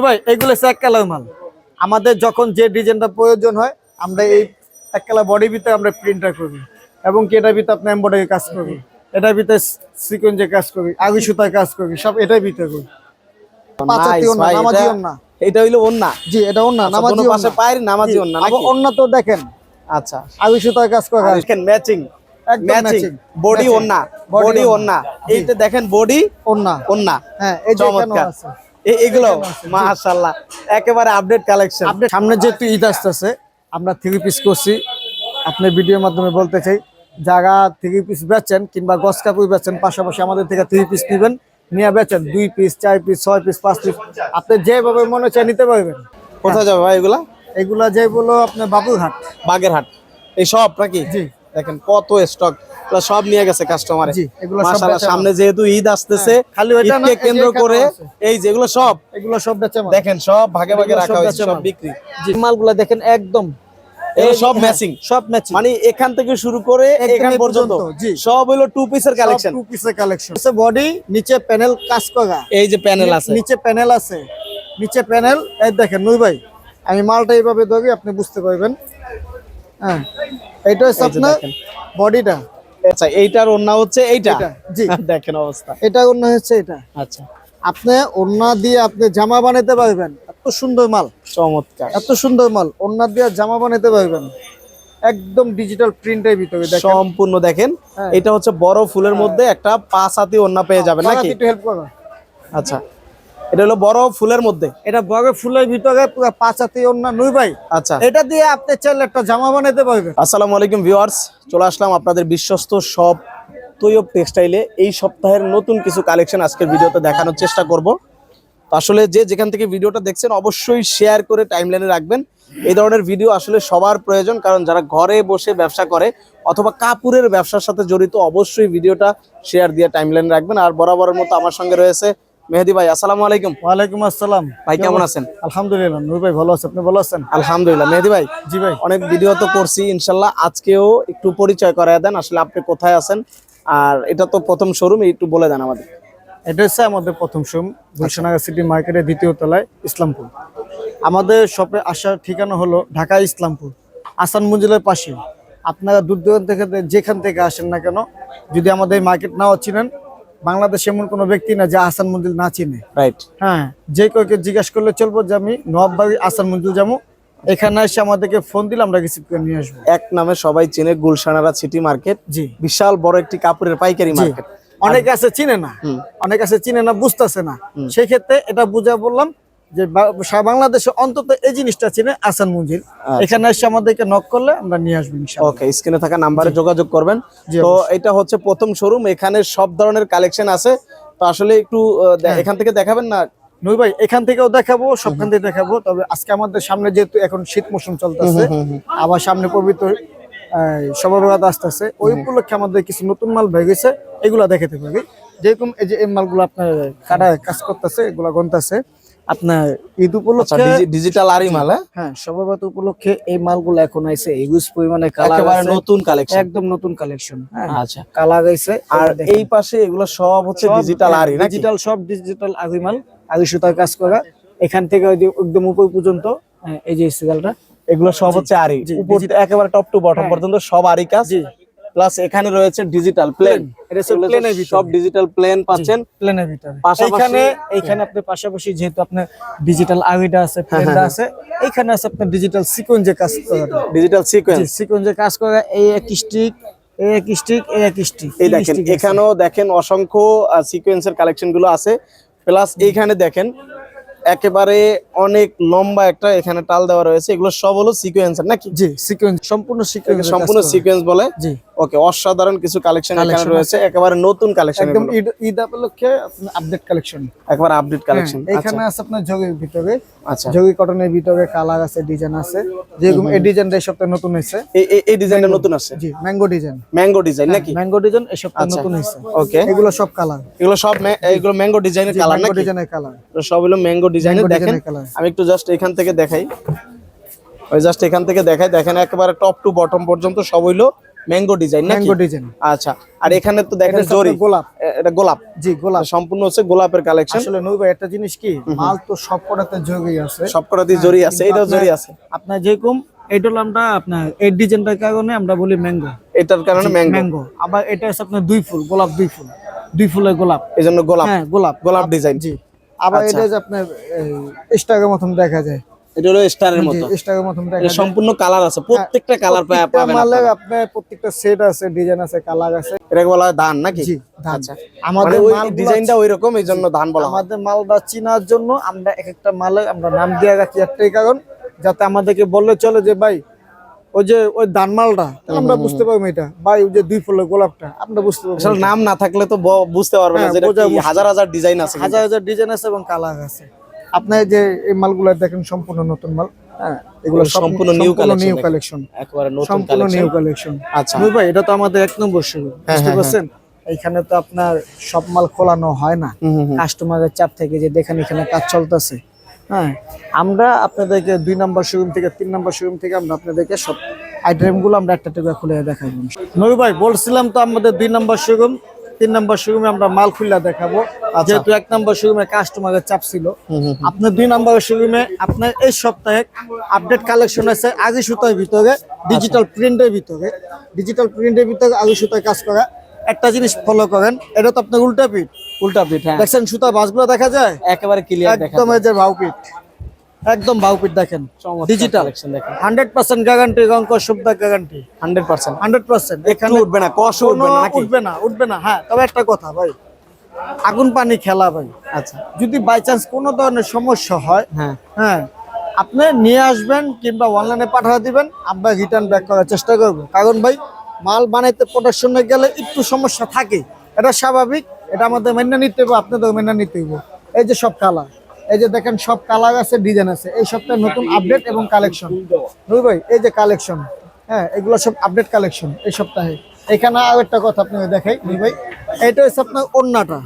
ভাই এগুলো এক কালার মাল। আমাদের যখন যে ডিজাইনটা প্রয়োজন হয় আমরা এই এক কালার বডি ভিতরে আমরা প্রিন্টার করি। এবং কি এটার ভিতরে আপনার এম্বয়ডারি কাজ করি এটার ভিতরে সিকোয়েন্সের কাজ করি আগি সুতার কাজ করি সব এটার ভিতরে করি। এটা- হইল ওন্না জি এটা ওন্না আচ্ছা, নামাজি দোনো পাশে ওন্না। পায়ের নামাজি ওন্না ওন্না তো দেখেন। আচ্ছা। আগি সুতার কাজ করা। দেখেন ম্যাচিং ম্যাচিং বডি ওন্না বডি ওন্না। এইটা দেখেন বডি ওন্না ওন্না হ্যাঁ এই যে আছে। এগুলো। মাশাআল্লাহ। একেবারে আপডেট কালেকশন সামনে যেহেতু ঈদ আসতেছে আমরা থ্রি পিস করছি। আপনি ভিডিওর মাধ্যমে বলতে চাই যারা থ্রি পিস বেচেন কিংবা গস কাপড় বেচেন পাশাপাশি আমাদের থেকে থ্রি পিস নেবেন নিয়ে বেচেন দুই পিস চার পিস ছয় পিস পাঁচ পিস আপনি যেভাবে মনে চায় নিতে পারবেন। কোথায় যাবে ভাই এগুলা? এগুলা যে বলো আপনার বাবুরহাট। বাগেরহাট। এই সব নাকি? জি। দেখেন কত স্টক সব নিয়ে গেছে কাস্টমারে মাশাআল্লাহ সামনে যেহেতু ঈদ আসতেছে হ্যাঁ, ঈদকে কেন্দ্র করে এই যেগুলো সব এগুলো সব দেখেন সব ভাগে ভাগে রাখা হয়েছে সব বিক্রি। মালগুলা দেখেন একদম। সব ম্যাচিং সব ম্যাচিং মানে এখান থেকে শুরু করে এখান পর্যন্ত পর্যন্ত, সব হলো টু পিসের কালেকশন টু পিসের কালেকশন বডি নিচে প্যানেল কাজ করা। এই যে প্যানেল আছে। নিচে প্যানেল আছে। নিচে প্যানেল এই দেখেন নুই ভাই আমি মালটা এইভাবে ধরি আপনি বুঝতে পারবেন। হ্যাঁ এইটা হচ্ছে আপনার বডিটা আচ্ছা এইটার ওন্না হচ্ছে এইটা? জি। দেখেন অবস্থা। এটা অন্য হচ্ছে এটা। আচ্ছা। আপনি ওন্না দিয়ে আপনি জামা বানাতে পারবেন। এত সুন্দর মাল। চমৎকার। এত সুন্দর মাল। ওন্না দিয়ে জামা বানাতে পারবেন। একদম ডিজিটাল প্রিন্টের ভিতরে সম্পূর্ণ দেখেন। হ্যাঁ। এটা হচ্ছে বড় ফুলের মধ্যে একটা পাঁচ হাতি ওন্না পেয়ে যাবেন নাকি? আচ্ছা। এটা হলো বড় ফুলের মধ্যে। এটা বড় ফুলের ভিতরে পুরো পাঁচ হাতি ওন্না নুই ভাই। আচ্ছা। এটা দিয়ে আপনি চাইলে একটা জামা বানাতে পারবেন। আসসালামু আলাইকুম ভিউয়ার্স চলে আসলাম আপনাদের বিশ্বস্ত সব তৈয়ব টেক্সটাইলে। এই সপ্তাহের নতুন কিছু কালেকশন আজকের ভিডিওতে দেখানোর চেষ্টা করব। আসলে যে যেখান থেকে ভিডিওটা দেখছেন অবশ্যই শেয়ার করে টাইমলাইনে রাখবেন। এই ধরনের ভিডিও আসলে সবার প্রয়োজন কারণ যারা ঘরে বসে ব্যবসা করে অথবা কাপড়ের ব্যবসার সাথে জড়িত অবশ্যই ভিডিওটা শেয়ার দিয়ে টাইমলাইনে রাখবেন। আর বরাবরের মতো আমার সঙ্গে রয়েছে মেহেদি ভাই আসসালামু আলাইকুম। ওয়ালাইকুম আসসালাম। ভাই কেমন আছেন? আলহামদুলিল্লাহ নূর ভাই ভালো আছেন আপনি ভালো আছেন? আলহামদুলিল্লাহ মেহেদি ভাই জি ভাই। অনেক ভিডিও তো করছি ইনশাল্লাহ। আজকেও একটু পরিচয় করায় দেন আসলে আপনি কোথায় আছেন? আর এটা তো প্রথম শোরুম একটু বলে দেন আমাদের। এটা হচ্ছে আমাদের প্রথম শোরুম গুলশানগর সিটি মার্কেটের দ্বিতীয় তলায় ইসলামপুর। আমাদের শপে আসার ঠিকানা হলো ঢাকা ইসলামপুর। আসান মঞ্জিলের পাশে আপনারা দূর দূরান্ত থেকে যেখান থেকে আসেন না কেন যদি আমাদের মার্কেট নাও চিনেন বাংলাদেশে এমন কোনো ব্যক্তি না যে আসান মঞ্জিল না চিনে। রাইট হ্যাঁ যে কয়েকে জিজ্ঞাসা করলে চলবো যে আমি নবাবি আসান মঞ্জিল যাব এখানে এসে আমাদেরকে ফোন দিলে আমরা রিসিভ করে নিয়ে আসব। এক নামে সবাই চিনে গুলশানারা সিটি মার্কেট জি। বিশাল বড় একটি কাপড়ের পাইকারি মার্কেট অনেক আছে চিনে না। অনেক আছে চিনে না বুঝতেছে না। সেই ক্ষেত্রে এটা বুঝা বললাম যে বাংলাদেশে অন্তত এই জিনিসটা চিনে আসান মঞ্জিল এখানে এসে আমাদেরকে নক করলে আমরা নিয়ে আসব ওকে স্ক্রিনে থাকা নাম্বারে যোগাযোগ করবেন। তো এটা হচ্ছে প্রথম শোরুম এখানে সব ধরনের কালেকশন আছে। তো আসলে একটু হ্যাঁ। এখান থেকে দেখাবেন না? নই ভাই এখান থেকেও দেখাবো সবখান থেকে দেখাবো। তবে আজকে আমাদের সামনে যেহেতু এখন শীত মৌসুম চলতেছে আবার সামনে পবিত্র সবাবাদ আসতেছে। ওই উপলক্ষে আমাদের কিছু নতুন মাল বের গেছে এগুলা দেখাতে পারি। যেরকম এই যে এই মালগুলো আপনার কাটায় কাজ করতেছে এগুলা গন্তাছে। আপনার ঈদ আচ্ছা উপলক্ষে ডিজিটাল আরি মাল হ্যাঁ? হ্যাঁ সবাবাদ উপলক্ষে এই মালগুলো এখন আইছে। ইউজ পরিমাণে কালার একেবারে নতুন কালেকশন একদম নতুন কালেকশন হ্যাঁ। আচ্ছা। কালার আইছে। আর এই পাশে এগুলো সব হচ্ছে ডিজিটাল আরি ডিজিটাল সব ডিজিটাল আগুই মাল। আগি সুতার কাজ করা। এখান থেকে ওই একদম উপর পর্যন্ত হ্যাঁ, এই যে সিগালটা এগুলো সব হচ্ছে আরি উপর একেবারে টপ টু বটম হ্যাঁ। পর্যন্ত সব আরি কাজ। প্লাস এখানে রয়েছে ডিজিটাল প্লেন। সব ডিজিটাল প্লেন পাচ্ছেন। প্লেনের ভিতরে। এইখানে এইখানে আপনার পাশাপাশি যেহেতু আপনার ডিজিটাল আগুইটা আছে হ্যাঁ, প্লেনটা আছে এইখানে আছে আপনার ডিজিটাল সিকোয়েন্সে কাজ করা। ডিজিটাল সিকোয়েন্স সিকোয়েন্সে কাজ করা এই এক স্টিক এক স্টিক এক স্টিক এই দেখেন এখানেও দেখেন অসংখ্য সিকোয়েন্সের কালেকশনগুলো আছে। প্লাস এইখানে দেখেন একেবারে অনেক লম্বা একটা এখানে টাল দেওয়া রয়েছে। এগুলো সব হলো সিকোয়েন্সের নাকি? জি সিকোয়েন্স সম্পূর্ণ সিকোয়েন্স সম্পূর্ণ সিকোয়েন্স বলে। জি। ওকে অসাধারণ কিছু কালেকশন এখানে রয়েছে। একেবারে নতুন কালেকশন একদম ঈদ উপলক্ষে আপডেট কালেকশন একেবারে আপডেট কালেকশন এখানে আছে আপনার জগের ভিতরে। আচ্ছা। জগি কটনের ভিতরে কালার আছে ডিজাইন আছে। যেরকম এই ডিজাইনটা এই সপ্তাহে নতুন হয়েছে। এই এই- ডিজাইনটা নতুন আছে? জি ম্যাঙ্গো ডিজাইন ম্যাঙ্গো ডিজাইন নাকি? ম্যাঙ্গো ডিজাইন এই সপ্তাহে আচ্ছা। নতুন হয়েছে। ওকে এগুলো সব কালার এগুলো সব এগুলো ম্যাঙ্গো ডিজাইনের কালার ম্যাঙ্গো নাকি? ডিজাইনের কালার সব হলো ম্যাঙ্গো ডিজাইনের দেখেন। আমি একটু জাস্ট এখান থেকে দেখাই। ওই জাস্ট এখান থেকে দেখাই। দেখেন একেবারে টপ টু বটম পর্যন্ত সব হইল ম্যাঙ্গো ডিজাইন নাকি? ম্যাঙ্গো ডিজাইন আচ্ছা আর এখানে তো দেখেন জরি। গোলাপ। এটা গোলাপ। জি গোলাপ। সম্পূর্ণ হচ্ছে গোলাপের কালেকশন আসলে নই ভাই একটা জিনিস কি? মাল তো সব কটাতে আছে। সবকটাতেই জরি আছে এটাও জরি আছে। আপনার যেরকম হলো আমরা আপনার এই ডিজাইনটার কারণে আমরা বলি ম্যাঙ্গো এটার কারণে ম্যাঙ্গো ম্যাঙ্গো আবার এটা হচ্ছে আপনার দুই ফুল গোলাপ দুই ফুল। দুই ফুলের গোলাপ। এই জন্য গোলাপ। হ্যাঁ গোলাপ। গোলাপ ডিজাইন জি। আবার আচ্ছা। এটা যে আপনার স্টাগের মতন দেখা যায়। এটা হলো স্টারের মতো। দেখা এটা সম্পূর্ণ কালার আছে প্রত্যেকটা কালার পাবেন মালে আপনারা। প্রত্যেকটা সেট আছে ডিজাইন আছে কালার আছে। এটাকে বলা হয় ধান নাকি? জি আচ্ছা। মানে আমাদের ওই মালগুলা- ডিজাইনটা ওই রকম এই জন্য ধান বলা হয়। আমাদের মালটা চিনার জন্য আমরা এক একটা মালে আমরা নাম দিয়ে রাখি একটাই কারণ যাতে আমাদেরকে বললে চলে যে ভাই ওই যে ওই ধান মালটা আমরা বুঝতে পারব এটা। ভাই ওই যে দুই ফুলের গোলাপটা আমরা বুঝতে পারব আসলে নাম না থাকলে তো বুঝতে পারবে না হ্যাঁ। হাজার হাজার ডিজাইন আছে হাজার হাজার ডিজাইন আছে এবং কালার আছে। আপনার যে এই মালগুলো দেখেন সম্পূর্ণ নতুন মাল। হ্যাঁ এগুলো সম্পূর্ণ new collection নিউ কালেকশন একেবারে নতুন সম্পূর্ণ নিউ কালেকশন কালেকশন আচ্ছা। নূর ভাই এটা তো আমাদের এক নম্বর শুরু বুঝতে হ্যাঁ, পারছেন? এখানে তো আপনার সব মাল খোলানো হয় না। কাস্টমারের চাপ থেকে যে দেখেন এখানে কাজ চলতেছে। হ্যাঁ আমরা আপনাদেরকে দুই নম্বর শোরুম থেকে তিন নম্বর শোরুম থেকে আমরা আপনাদেরকে সব আইটেমগুলো আমরা একটা টুকরা খুলে দেখাবো। নবী ভাই বলছিলাম তো আমাদের দুই নম্বর শোরুম তিন নম্বর শোরুমে আমরা মাল খুলে দেখাবো। যেহেতু এক নম্বর শোরুমে কাস্টমারের চাপ ছিল। আপনার দুই নম্বর শোরুমে আপনার এই সপ্তাহে আপডেট কালেকশন আছে আগে সুতার ভিতরে ডিজিটাল প্রিন্টের ভিতরে। ডিজিটাল প্রিন্টের ভিতরে আগে সুতায় কাজ করা। একটা জিনিস ফলো করেন এটা তো আপনার উল্টা পিঠ। উল্টা পিঠ হ্যাঁ। দেখছেন সুতার বাসগুলো দেখা যায়? একেবারে ক্লিয়ার দেখা একদম যে ভাউপিট একদম ভাউপিট দেখেন। ডিজিটাল দেখেন। Hundred percent guarantee guarantee hundred percent. Hundred percent. একটু উঠবে না কষ উঠবে না উঠবে না উঠবে না। হ্যাঁ তবে একটা কথা ভাই আগুন পানি খেলা ভাই। আচ্ছা। যদি বাই চান্স কোনো ধরনের সমস্যা হয় হ্যাঁ। হ্যাঁ আপনি নিয়ে আসবেন কিংবা অনলাইনে পাঠিয়ে দিবেন আমরা রিটার্ন ব্যাক করার চেষ্টা করব। কারণ ভাই মাল বানাইতে প্রোডাকশনে গেলে একটু সমস্যা থাকে। এটা স্বাভাবিক এটা আমাদের মেনে নিতে হবে আপনাদের মেনে নিতে হবে। এই যে সব কালার এই যে দেখেন সব কালার আছে ডিজাইন আছে। এই সপ্তাহে নতুন আপডেট এবং কালেকশন ভাই এই যে কালেকশন হ্যাঁ এগুলো সব আপডেট কালেকশন এই সপ্তাহে। এখানে আর একটা কথা আপনাকে দেখাই দুই ভাই। এটা হচ্ছে আপনার ওন্নাটা।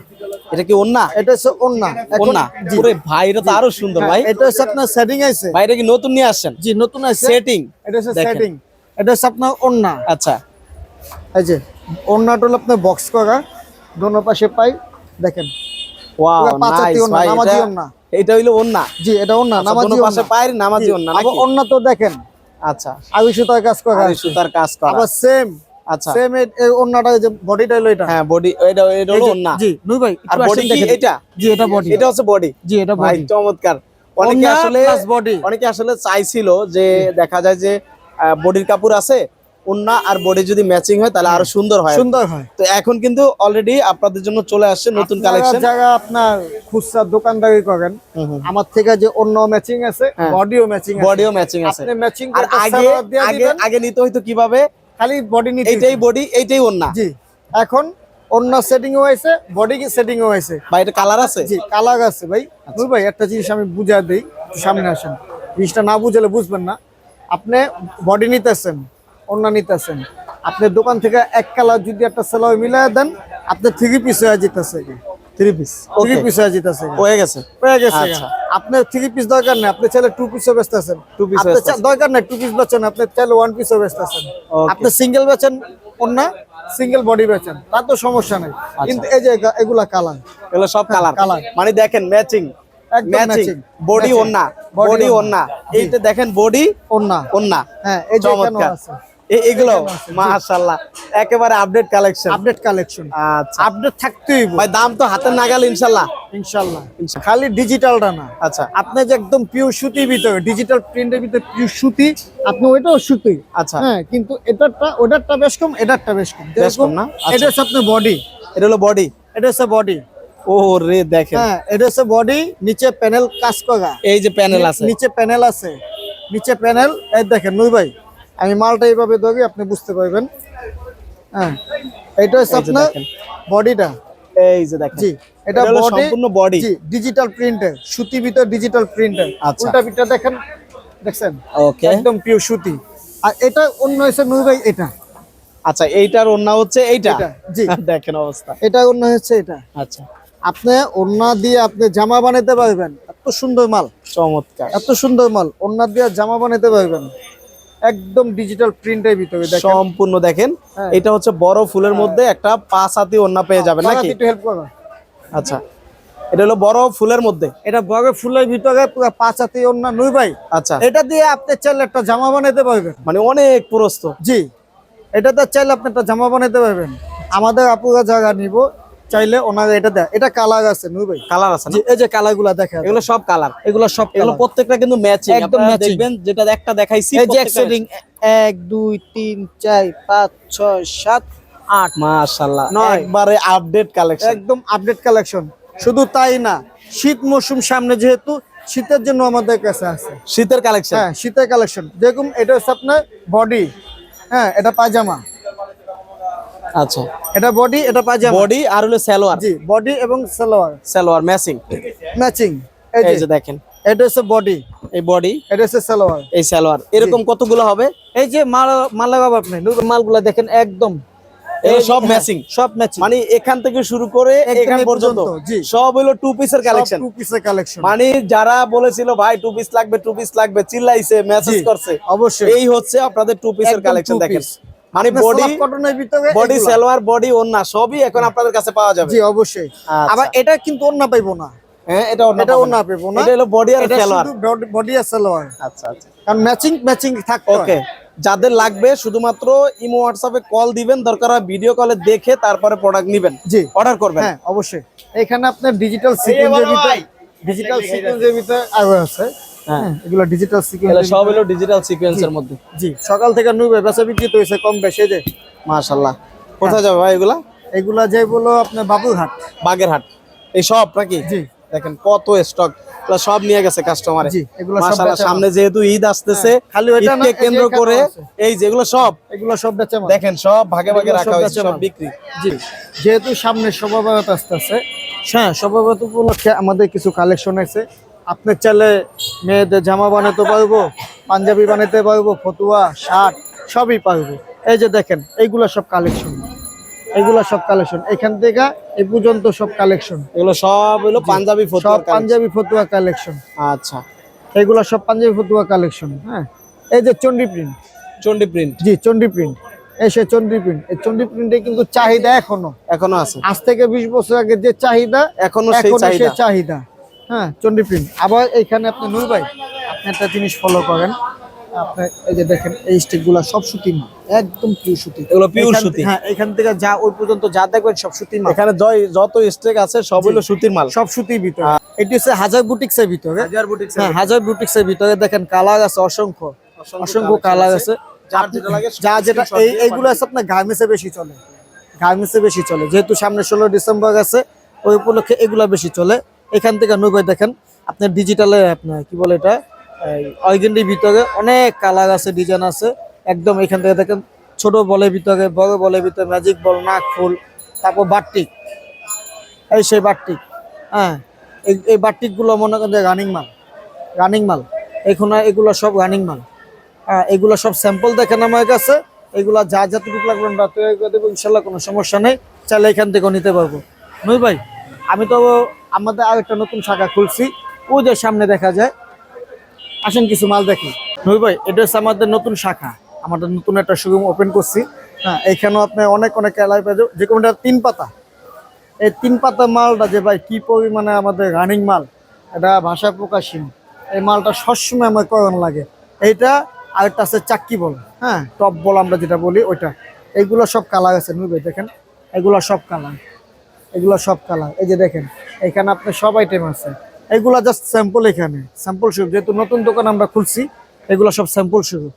এটা কি ওন্না? এটা হচ্ছে ওন্না। ওন্না? ওরে ভাই এটা তো আরও সুন্দর হ্যাঁ, ভাই। এটা হচ্ছে আপনার সেটিং আছে। ভাই এটা কি নতুন নিয়ে আসছেন? জি নতুন আছে। সেটিং এটা হচ্ছে সেটিং এটা হচ্ছে আপনার ওন্না। আচ্ছা। এই যে ওন্নাটা হলো আপনার বক্স করা। দোনো পাশে পাই দেখেন। ওয়াও নাইস ভাই এটা- ওন্না। এটা হইল ওন্না। জি এটা ওন্না আচ্ছা, নামাজি পাশে পায়ের নামাজি ওন্না নাকি? ওন্না তো দেখেন। আচ্ছা। আগে সুতার কাজ করা। আরে সুতার কাজ করা। আবার সেম আচ্ছা। সেম এই ওন্নাটা যে বডিটা হলো এটা। হ্যাঁ বডি এটা এটা হলো ওন্না। জি নুই ভাই আর বডি কি। এটা? জি এটা বডি এটা হচ্ছে বডি জি এটা ভাই বডি চমৎকার। অনেকে আসলে অনেকে আসলে চাইছিল যে দেখা যায় যে বডির কাপড় আছে ওন্না আর বডি যদি ম্যাচিং হয় তাহলে আরও সুন্দর হয়। সুন্দর হয়। তো এখন কিন্তু অলরেডি আপনাদের জন্য চলে আসছে নতুন কালেকশন যারা আপনার খুচরা দোকানদারি করেন আমার থেকে যে অন্য ম্যাচিং আছে। বডিও ম্যাচিং আছে। বডিও ম্যাচিং আছে। আপনি ম্যাচিং আর আগে আগে আগে নিতে হইতো কীভাবে? খালি বডি নিতে এইটাই বডি এইটাই ওন্না জি। এখন অন্য সেটিং ও হয়েছে বডি সেটিং ও হয়েছে। ভাই এটা কালার আছে? জি কালার আছে ভাই। নূর ভাই একটা জিনিস আমি বুঝা দেই সামনে আসেন। জিনিসটা না বুঝলে বুঝবেন না। আপনি বডি নিতেছেন। অন্য নিতেছেন। আপনার দোকান থেকে এক কালার যদি একটা সেলাই মিলাই দেন আপনি থ্রি পিস হয়ে যেতেছে থ্রি পিস থ্রি পিস হয়ে যেতেছে হয়ে গেছে? হয়ে গেছে আচ্ছা। আপনার থ্রি পিস দরকার নেই আপনি চাইলে টু পিসও বেচতেছেন Two piece আপনার বেচতেছেন। চা- দরকার নেই টু পিস বেচেন আপনি চাইলে ওয়ান পিসও বেচতেছেন আপনি সিঙ্গেল বেচেন অন্য সিঙ্গেল বডি বেচেন তার তো সমস্যা নেই। আচ্ছা। কিন্তু এই যে এগুলা কালার। এগুলো সব কালার। colour। মানে দেখেন ম্যাচিং ম্যাচিং বডি ওন্না বডি ওন্না। ওন্না এইটা দেখেন বডি অন্য ওন্না হ্যাঁ এই যে আছে? এগুলো। মাশাআল্লাহ। একেবারে আপডেট কালেকশন আপডেট কালেকশন আচ্ছা। আপডেট থাকতেই ভাই দাম তো হাতের নাগাল ইনশাআল্লাহ। ইনশাল্লাহ খালি ডিজিটালটা না। আচ্ছা। আপনি যে একদম পিওর সুতির ভিতরে ডিজিটাল প্রিন্টের ভিতরে পিওর সুতি আপনি ওইটাও সুতি। আচ্ছা। হ্যাঁ কিন্তু এটারটা ওটারটা বেশ কম এটারটা বেশ কম। বেশ কম না? এটা হচ্ছে আপনার বডি এটা হলো বডি এটা হচ্ছে বডি ও রে দেখেন। হ্যাঁ এটা হচ্ছে বডি নিচে প্যানেল কাজ করা। এই যে প্যানেল আছে। নিচে প্যানেল আছে। নিচে প্যানেল এই দেখেন নুই ভাই। আমি মালটা এইভাবে ধরি আপনি বুঝতে পারবেন। হ্যাঁ এটা হচ্ছে আপনার বডিটা। এই যে দেখেন। জি এটা বডি সম্পূর্ণ বডি জি ডিজিটাল প্রিন্টার সুতি ভিতর ডিজিটাল প্রিন্টার আচ্ছা। উল্টা পিঠটা দেখেন দেখছেন? ওকে একদম পিওর সুতি। আর এটা অন্য হচ্ছে নুই ভাই এটা। আচ্ছা এইটার ওন্না হচ্ছে এইটা? জি। দেখেন অবস্থা। এটা অন্য হচ্ছে এটা। আচ্ছা। আপনি ওন্না দিয়ে আপনি জামা বানাতে পারবেন। এত সুন্দর মাল। চমৎকার। এত সুন্দর মাল। ওন্না দিয়ে জামা বানাতে পারবেন। একদম ডিজিটাল প্রিন্টের ভিতরে দেখেন। সম্পূর্ণ দেখেন। হ্যাঁ। এটা হচ্ছে বড় ফুলের মধ্যে একটা পাঁচ হাতি ওন্না পেয়ে যাবেন নাকি? একটু হেল্প করো। আচ্ছা। এটা হলো বড় ফুলের মধ্যে। এটা বড় ফুলের ভিতরে পুরো পাঁচ হাতি অন্য নুই ভাই। আচ্ছা। এটা দিয়ে আপনি চাইলে একটা জামা বানাতে পারবেন। মানে অনেক প্রস্ত। জি। এটাতে চাইলে আপনি একটা জামা বানাতে পারবেন। আমাদের আপুরা জায়গা নিব চাইলে ওনারা এটা দেয়। এটা কালার আছে নুই ভাই। কালার আছে না? এই যে কালারগুলা দেখা এগুলো সব কালার এগুলো সব এগুলো প্রত্যেকটা কিন্তু ম্যাচিং একদম দেখবেন যেটা একটা দেখাইছি এই যে এক্সেডিং এক দুই তিন চার পাঁচ ছয় সাত আট। মাশাআল্লাহ। নয়। একবারে আপডেট কালেকশন একদম আপডেট কালেকশন শুধু তাই না শীত মৌসুম সামনে যেহেতু শীতের জন্য আমাদের কাছে আছে। শীতের কালেকশন হ্যাঁ শীতের কালেকশন দেখুন এটা হচ্ছে আপনার বডি হ্যাঁ এটা পায়জামা। আচ্ছা। এটা বডি এটা পায়জামা। বডি আর হলো সালোয়ার। জি বডি এবং সালোয়ার। সালোয়ার ম্যাচিং ম্যাচিং এই যে দেখেন। এটা হচ্ছে বডি এই বডি এটা হচ্ছে সালোয়ার। এই সালোয়ার। এরকম কতগুলো হবে? এই যে মাল মাল লাগাবো আপনি। মালগুলা দেখেন একদম। এই- সব ম্যাচিং সব ম্যাচিং মানে এখান থেকে শুরু করে এখান পর্যন্ত। সব হলো টু পিসের কালেকশন টু পিসের কালেকশন মানে যারা বলেছিল ভাই টু পিস লাগবে টু পিস লাগবে চিল্লাইছে মেসেজ করছে। অবশ্যই। এই হচ্ছে আপনাদের টু পিসের কালেকশন দেখেন। মানে বডি এর ভিতরে বডি সালোয়ার বডি ওন্না সবই এখন আপনাদের কাছে পাওয়া যাবে। জি অবশ্যই। আচ্ছা। আবার এটা কিন্তু অন্য পাইবো না। হ্যাঁ এটা ওন্না এটা ওন্না পাবো না। এটা হলো বডি আর সালোয়ার বডি আর সালোয়ার আচ্ছা আচ্ছা। কারণ ম্যাচিং ম্যাচিং থাকতে ওকে যাদের লাগবে শুধুমাত্র ইমো হোয়াটসঅ্যাপে কল দিবেন দরকার হয় ভিডিও কলে দেখে তারপরে প্রোডাক্ট নেবেন। জি। অর্ডার করবেন। হ্যাঁ অবশ্যই। এখানে আপনার ডিজিটাল সিকোয়েন্সের ভিতরে ডিজিটাল সিকোয়েন্সের ভিতরে আছে। হ্যাঁ হ্যাঁ এগুলো ডিজিটাল সিকোয়েন্স সব হলো ডিজিটাল সিকোয়েন্সের মধ্যে। জি সকাল থেকে নুবে বেচা বিক্রি তো হয়েছে কম বেশি যে। মাশাআল্লাহ। কোথায় যাবে ভাই এগুলা? এগুলা যে বলো আপনার বাগেরহাট। এই সব নাকি? জি। দেখেন কত স্টক সব নিয়ে গেছে কাস্টমারে জি, এগুলো মাশাআল্লাহ সামনে যেহেতু ঈদ আসতেছে হ্যাঁ, খালি ঈদকে কেন্দ্র করে এই যেগুলো সব এগুলো সব বেচা। দেখেন সব ভাগে ভাগে রাখা হয়েছে সব বিক্রি। জি যেহেতু সামনে সভাবাগত আসতেছে হ্যাঁ সভাবাগত উপলক্ষে আমাদের কিছু কালেকশন আছে। আপনার চাইলে মেয়েদের জামা বানাতে পারব পাঞ্জাবি বানাতে পারব ফতুয়া শার্ট সবই পারব। এই যে দেখেন এইগুলো সব কালেকশন এগুলো সব কালেকশন এখান থেকে এ পর্যন্ত সব কালেকশন এগুলো সব হলো পাঞ্জাবি সব পাঞ্জাবি ফতুয়া কালেকশন আচ্ছা। এগুলো সব পাঞ্জাবি ফতুয়া কালেকশন হ্যাঁ। এই যে চন্ডি প্রিন্ট চন্ডি প্রিন্ট জি চন্ডি প্রিন্ট এই সে চন্ডি প্রিন্ট এই চন্ডি প্রিন্টে কিন্তু চাহিদা এখনও। এখনও আছে। আজ থেকে বিশ বছর আগে যে চাহিদা এখনও সেই চাহিদা। হ্যাঁ চন্ডি প্রিন্ট আবার এইখানে আপনি নূর ভাই আপনি একটা জিনিস ফলো করেন। আপনি এই যে দেখেন এই স্টিকগুলা সব সুতি মাল একদম পিওর সুতি। এগুলো এখান- সুতি। হ্যাঁ এখান থেকে যা ওই পর্যন্ত যা দেখবেন সব সুতি মাল এখানে যত স্টেক আছে সব হলো সুতির মাল। সব সুতির ভিতরে। এটি হচ্ছে হাজার বুটিক্স এর ভিতরে। হাজার বুটিক হ্যাঁ হাজার বুটিক্স এর ভিতরে দেখেন কালার আছে অসংখ্য। অসংখ্য কালার আছে। যার যেটা লাগে যা যেটা এই এইগুলো আছে আপনার গার্মেন্টসে বেশি চলে। গার্মেন্টসে বেশি চলে। যেহেতু সামনে ষোলো ডিসেম্বর আছে ওই উপলক্ষে এগুলা বেশি চলে। এখান থেকে নৌকায় দেখেন, আপনার ডিজিটালে, আপনার কি বলে এটা? অর্গেন্ডির ভিতরে অনেক কালার আছে ডিজাইন আছে। একদম এখান থেকে দেখেন, ছোট বলের ভিতরে বড় বলের ভিতরে ম্যাজিক বল নাক, ফুল, তারপর বাট্টিক এই সেই বাট্টিক হ্যাঁ এই এই বাট্টিকগুলো মনে করেন রানিং মাল। রানিং মাল। এখানে এগুলো সব রানিং মাল। হ্যাঁ এগুলো সব স্যাম্পল দেখেন আমার কাছে। এগুলো যা যতটুকু লাগবে আমরা তৈরি করে দেবো, ইনশাল্লাহ কোনো সমস্যা নেই। চাইলে এখান থেকেও নিতে পারব। নই ভাই, আমি তো আমাদের আরেকটা নতুন শাখা খুলছি, ওই যে সামনে দেখা যায়। আসেন কিছু মাল দেখি। নই ভাই, এটা হচ্ছে আমাদের নতুন শাখা। আমাদের নতুন একটা শোরুম ওপেন করছি। হ্যাঁ এখানেও আপনি অনেক অনেক এলাই যাবেন। যে কোনটা তিন পাতা। এই তিন পাতা মালটা যে ভাই, কি পরিমাণে আমাদের রানিং মাল, এটা ভাষা প্রকাশহীন এই মালটা সবসময় আমার করণ লাগে। এইটা আরেকটা আছে চাক্কি বল। হ্যাঁ টপ বল আমরা যেটা বলি, ওইটা। এইগুলো সব কালার আছে নুবে দেখেন। এগুলো সব কালার এগুলো সব কালার এই যে দেখেন এখানে আপনার সব আইটেম আছে। এগুলা জাস্ট স্যাম্পল এখানে। স্যাম্পল শুরু। যেহেতু নতুন দোকান আমরা খুলছি এগুলো সব স্যাম্পল শুরু।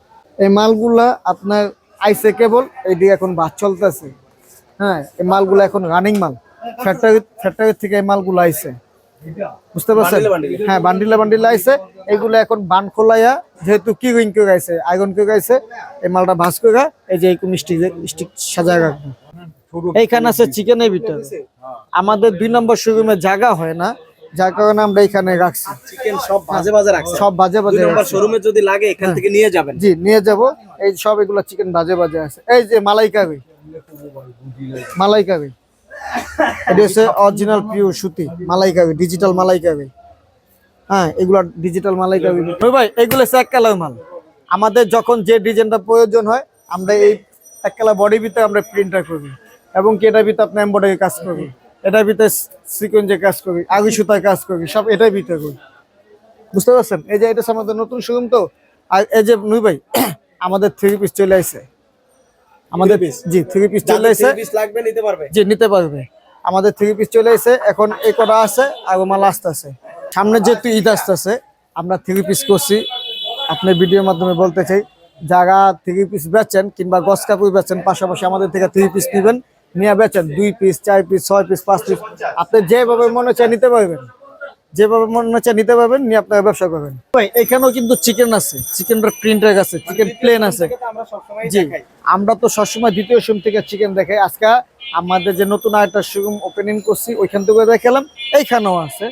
এই মালগুলা আপনার আইসে কেবল এইদিকে এখন বাস চলতেছে। হ্যাঁ এই মালগুলো এখন রানিং মাল। ফ্যাক্টরি ফ্যাক্টরি থেকে এই মালগুলো আইছে। বুঝতে পারছেন। হ্যাঁ বান্ডিলে বান্ডিলে আইছে। এইগুলো এখন বান খোলাইয়া যেহেতু কি উইং করে গাইছে আইগন করে গাইছে এই মালটা ভাস করে এই যে স্টিক স্টিক সাজায় রাখব। এইখানে আছে চিকেনের ভিতরে। আমাদের দুই নম্বর শোরুমে জায়গা হয় না যার কারণে আমরা এখানে রাখছি। চিকেন সব বাজে বাজে রাখছে। সব বাজে বাজে নম্বর। শোরুমে যদি লাগে এখান থেকে নিয়ে যাবেন। জি নিয়ে যাব। এই সব এগুলো চিকেন বাজে বাজে আছে। এই যে মালাইকারি মালাইকারি এটা হচ্ছে অরিজিনাল পিওর সুতি মালাইকারি ডিজিটাল মালাইকারি হ্যাঁ এগুলো ডিজিটাল মালাইকারি ওই ভাই এগুলো হচ্ছে এক কালার মাল। আমাদের যখন যে ডিজাইনটা প্রয়োজন হয় আমরা এই এক কালার বডি ভিতরে আমরা প্রিন্টার করি। এবং কি এটার ভিতরে আপনার এম্বয়ডারি কাজ করি এটার ভিতরে সিকোয়েন্সে কাজ করি আগি সুতায় কাজ করি সব এটার ভিতরে করি বুঝতে পারছেন? এই যে এটা আমাদের নতুন শোরুম তো। আর এই যে নুই ভাই আমাদের থ্রি পিস চলে আসছে। আমাদের? জি থ্রি পিস চলে আসছে। লাগবে নিতে পারবে? জি নিতে পারবে। আমাদের থ্রি পিস চলে এসে এখন এই কটা আছে আর মাল আসতেছে। সামনে যেহেতু ঈদ আসতেছে আমরা থ্রি পিস করছি। আপনি ভিডিওর মাধ্যমে বলতে চাই যারা থ্রি পিস বেচেন কিংবা গস কাপড় বেচেন পাশাপাশি আমাদের থেকে থ্রি পিস নেবেন। নিয়ে বেচেন, দুই পিস চার পিস ছয় পিস পাঁচ পিস আপনি যেভাবে মনে চায় নিতে পারবেন। যেভাবে মনে চায় নিতে পারবেন, নিয়ে আপনারা ব্যবসা করবেন। ভাই, এখানেও কিন্তু চিকেন আছে। চিকেনটা প্রিন্টার আছে চিকেন প্লেন আছে। জি, আমরা তো সবসময় দ্বিতীয় শোরুম থেকে চিকেন দেখাই। আজকে আমাদের যে নতুন আরেকটা শোরুম ওপেনিং করছি, ওইখান থেকে দেখালাম, এইখানেও আছে।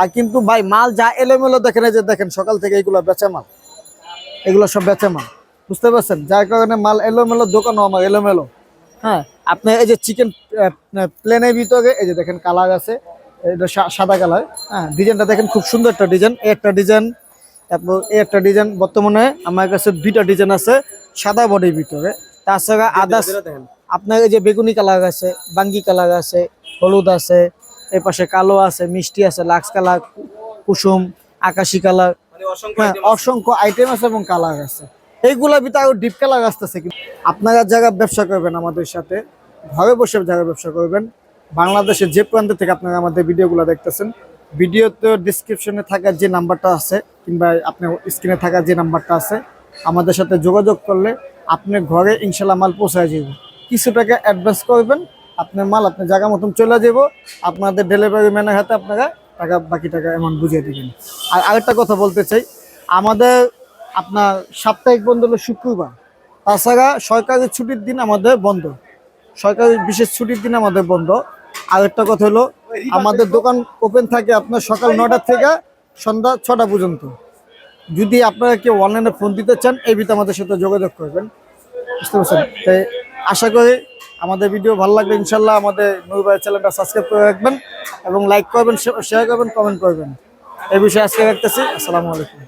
আর কিন্তু ভাই, মাল যা এলোমেলো দেখেন যে দেখেন, সকাল থেকে এগুলো বেচা মাল। এগুলো সব বেচা মাল। বুঝতে পারছেন? যার কারণে মাল এলোমেলো, দোকানও আমার এলোমেলো। হ্যাঁ আপনি এই যে চিকেন প্লেনের ভিতরে এই যে দেখেন কালার আছে এটা সাদা কালার হ্যাঁ ডিজাইনটা দেখেন খুব সুন্দর একটা ডিজাইন একটা ডিজাইন তারপর এই একটা ডিজাইন বর্তমানে আমার কাছে দুইটা ডিজাইন আছে সাদা বডির ভিতরে। তাছাড়া আদার্স আপনার এই যে বেগুনি কালার আছে বাঙ্গি কালার আছে হলুদ আছে এই পাশে কালো আছে মিষ্টি আছে লাক্স কালার কুসুম আকাশি কালার মানে অসংখ্য হ্যাঁ অসংখ্য আইটেম আছে এবং কালার আছে। এইগুলা ভিতরে আরও ডিপ কালার আসতেছে কিন্তু আপনারা যারা ব্যবসা করবেন আমাদের সাথে, ঘরে বসে যারা ব্যবসা করবেন, বাংলাদেশের যে প্রান্ত থেকে আপনারা আমাদের ভিডিওগুলো দেখতেছেন, ভিডিওতে ডিসক্রিপশনে থাকা যে নাম্বারটা আছে কিংবা আপনার স্ক্রিনে থাকা যে নাম্বারটা আছে, আমাদের সাথে যোগাযোগ করলে আপনি ঘরে ইনশাল্লাহ মাল পৌঁছায় যাব। কিছু টাকা অ্যাডভান্স করবেন, আপনার মাল আপনার জায়গা মতন চলে যাব, আপনাদের ডেলিভারি ম্যানের হাতে আপনারা টাকা, বাকি টাকা অ্যামাউন্ট বুঝিয়ে দিবেন। আর আরেকটা কথা বলতে চাই, আমাদের আপনার সাপ্তাহিক বন্ধ হলো শুক্রবার। তাছাড়া সরকারের ছুটির দিন আমাদের বন্ধ। সরকারের বিশেষ ছুটির দিন আমাদের বন্ধ। আর একটা কথা হলো, আমাদের দোকান ওপেন থাকে আপনার সকাল নটা থেকে সন্ধ্যা ছটা পর্যন্ত। যদি আপনারা কেউ অনলাইনে ফোন দিতে চান, এই ভিতরে আমাদের সাথে যোগাযোগ করবেন। বুঝতে পারছেন? তাই আশা করি আমাদের ভিডিও ভালো লাগবে ইনশাল্লাহ আমাদের নৈবাই চ্যানেলটা সাবস্ক্রাইব করে রাখবেন এবং লাইক করবেন শেয়ার করবেন কমেন্ট করবেন। এই বিষয়ে আজকে রাখতেছি। আসসালামু আলাইকুম।